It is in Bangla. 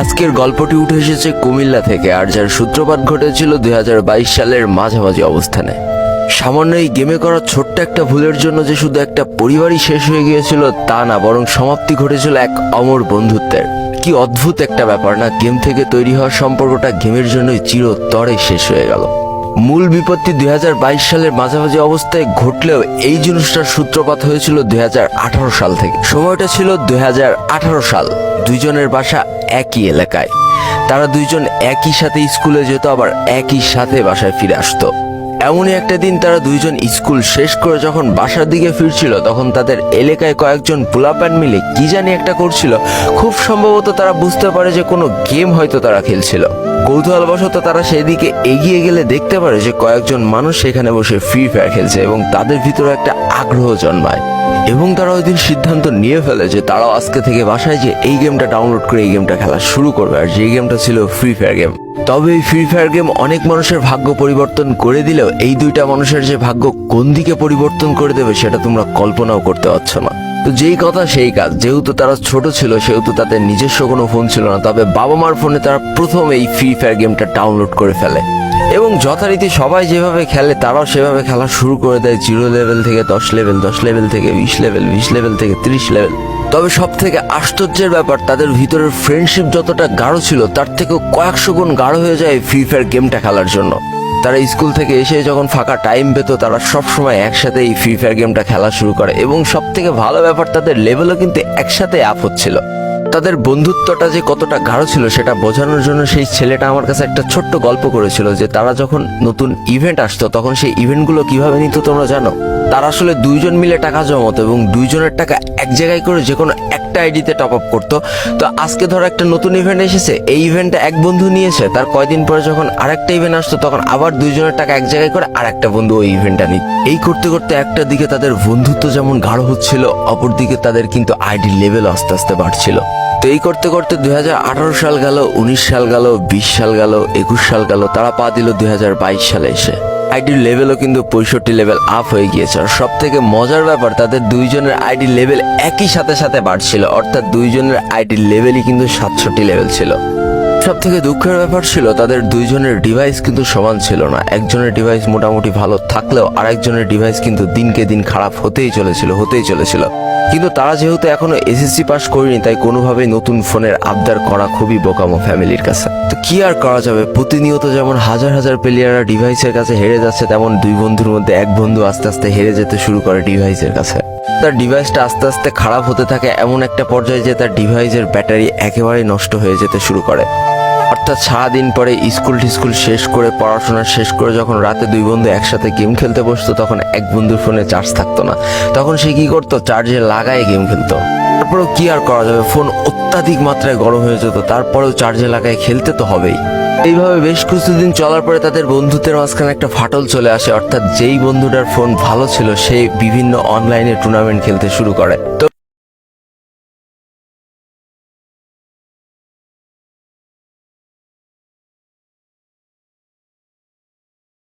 আজকের গল্পটি উঠে এসেছে কুমিল্লা থেকে আর যার সূত্রপাত ঘটেছিল দুই হাজার বাইশ সালের মাঝামাঝি অবস্থানে। সামান্য এই গেমে করা ছোট্ট একটা ভুলের জন্য যে শুধু একটা পরিবারই শেষ হয়ে গিয়েছিল, তা না, বরং সমাপ্তি ঘটেছিল এক অমর বন্ধুত্বের। কি অদ্ভুত একটা ব্যাপার না গেম থেকে তৈরি হওয়া সম্পর্কটা গেমের জন্যই চিরতরে শেষ হয়ে গেল। মূল বিপত্তি দুই হাজার বাইশ সালের মাঝামাঝি অবস্থায় ঘটলেও এই জিনিসটার সূত্রপাত হয়েছিল দুই হাজার আঠারো সাল থেকে। সময়টা ছিল দুই হাজার আঠারো সাল। দুইজনের বাসা একই এলাকায়। তারা দুইজন একই সাথে স্কুলে যেত, আবার একই সাথে বাসায় ফিরে আসতো। এমনই একটা দিন তারা দুইজন স্কুল শেষ করে যখন বাসার দিকে ফিরছিল, তখন তাদের এলাকায় কয়েকজন পোলাপ্যান মিলে কি জানি একটা করছিল। খুব সম্ভবত তারা বুঝতে পারে যে কোনো গেম হয়তো তারা খেলছিল। কৌতূহলবশত তারা সেদিকে এগিয়ে গেলে দেখতে পারে যে কয়েকজন মানুষ সেখানে বসে ফ্রি ফায়ার খেলছে এবং তাদের ভিতরে একটা আগ্রহ জন্মায়। এবং তারা ওই দিন সিদ্ধান্ত নিয়ে ফেলে যে তারাও আজকে থেকে বাসায় যে এই গেমটা ডাউনলোড করে এই গেমটা খেলা শুরু করবে আর যে গেমটা ছিল ফ্রি ফায়ার গেম তবে এই ফ্রি ফায়ার গেম অনেক মানুষের ভাগ্য পরিবর্তন করে দিলেও এই দুইটা মানুষের যে ভাগ্য কোন দিকে পরিবর্তন করে দেবে সেটা তোমরা কল্পনাও করতে পারছ না। তো যেই কথা সেই কাজ। যেহেতু তারা ছোট ছিল, সেহেতু তাদের নিজস্ব কোনো ফোন ছিল না, তবে বাবা মার ফোনে তারা প্রথম এই ফ্রি ফায়ার গেমটা ডাউনলোড করে ফেলে। এবং যথারীতি সবাই যেভাবে খেলে, তারাও সেভাবে খেলা শুরু করে দেয় জিরো লেভেল থেকে দশ লেভেল দশ লেভেল থেকে বিশ লেভেল বিশ লেভেল থেকে ত্রিশ লেভেল তবে সব থেকে আশ্চর্যের ব্যাপার, তাদের ভিতরের ফ্রেন্ডশিপ যতটা গাঢ় ছিল, তার থেকেও কয়েকশো গুণ গাঢ় হয়ে যায় ফ্রি ফায়ার গেমটা খেলার জন্য। তারা স্কুল থেকে এসে যখন ফাঁকা টাইম পেত, তারা সবসময় একসাথে এই ফ্রি ফায়ার গেমটা খেলা শুরু করে এবং সব থেকে ভালো ব্যাপার, তাদের লেভেলও কিন্তু একসাথে আপ হচ্ছিল। তাদের বন্ধুত্বটা যে কতটা গাঢ় ছিল, সেটা বোঝানোর জন্য সেই ছেলেটা আমার কাছে একটা ছোট্ট গল্প করেছিল যে তারা যখন নতুন ইভেন্ট আসতো, তখন সেই ইভেন্টগুলো কীভাবে নিত তোমরা জানো? তারা আসলে দুইজন মিলে টাকা জমাতো এবং দুইজনের টাকা এক জায়গায় করে যে কোনো একটা আইডিতে টপ আপ করতো। তো আজকে ধরো একটা নতুন ইভেন্ট এসেছে, এই ইভেন্টটা এক বন্ধু নিয়েছে, তার কয়দিন পরে যখন আরেকটা ইভেন্ট আসতো, তখন আবার দুইজনের টাকা এক জায়গায় করে আর একটা বন্ধু ওই ইভেন্টটা নিত। এই করতে করতে একটা দিকে তাদের বন্ধুত্ব যেমন গাঢ় হচ্ছিল অপর দিকে তাদের কিন্তু আইডি লেভেল আস্তে আস্তে বাড়ছিল। তো এই করতে করতে দুই হাজার আঠারো সাল গেল, উনিশ সাল গেল, বিশ সাল গেল, একুশ সাল গেল, তারা পা দিল দুই হাজার বাইশ সালে এসে। আইডির লেভেলও কিন্তু পঁয়ষট্টি লেভেল আপ হয়ে গিয়েছে। আর সব থেকে মজার ব্যাপার, তাদের দুইজনের আইডি লেভেল একই সাথে সাথে বাড়ছিল। অর্থাৎ দুইজনের আইডির লেভেলই কিন্তু সাতষট্টি লেভেল ছিল। সব থেকে দুঃখের ব্যাপার ছিল, তাদের দুইজনের ডিভাইস কিন্তু সমান ছিল না। একজনের ডিভাইস মোটামুটি ভালো থাকলেও আরেকজনের ডিভাইস কিন্তু দিনকে দিন খারাপ হতেই চলেছিল হতেই চলেছিল। কিন্তু তারা যেহেতু এখনও এসএসসি পাস করেনি, তাই কোনোভাবেই নতুন ফোনের আবদার করা খুবই বোকামো ফ্যামিলির কাছে। কি আর করা যাবে? প্রতিনিয়ত যেমন হাজার হাজার প্লেয়াররা ডিভাইসের কাছে হেরে যাচ্ছে, তেমন দুই বন্ধুর মধ্যে এক বন্ধু আস্তে আস্তে হেরে যেতে শুরু করে ডিভাইসের কাছে। তার ডিভাইসটা আস্তে আস্তে খারাপ হতে থাকে, এমন একটা পর্যায়ে যে তার ডিভাইসের ব্যাটারি একেবারেই নষ্ট হয়ে যেতে শুরু করে। অর্থাৎ সারাদিন পরে স্কুল টিস্কুল শেষ করে, পড়াশোনা শেষ করে যখন রাতে দুই বন্ধু একসাথে গেম খেলতে বসতো, তখন এক বন্ধুর ফোনে চার্জ থাকতো না। তখন সে কি করতো? চার্জে লাগায় গেম খেলতো। তারপরেও কি আর করা যাবে? ফোন অত্যাধিক মাত্রায় গরম হয়ে যেত, তারপরেও চার্জে লাগায় খেলতে তো হবেই। এইভাবে বেশ কিছুদিন চলার পরে তাদের বন্ধুত্বের মাঝখানে একটা ফাটল চলে আসে, অর্থাৎ যেই বন্ধুটার ফোন ভালো ছিল, সে বিভিন্ন অনলাইনে টুর্নামেন্ট খেলতে শুরু করে। তো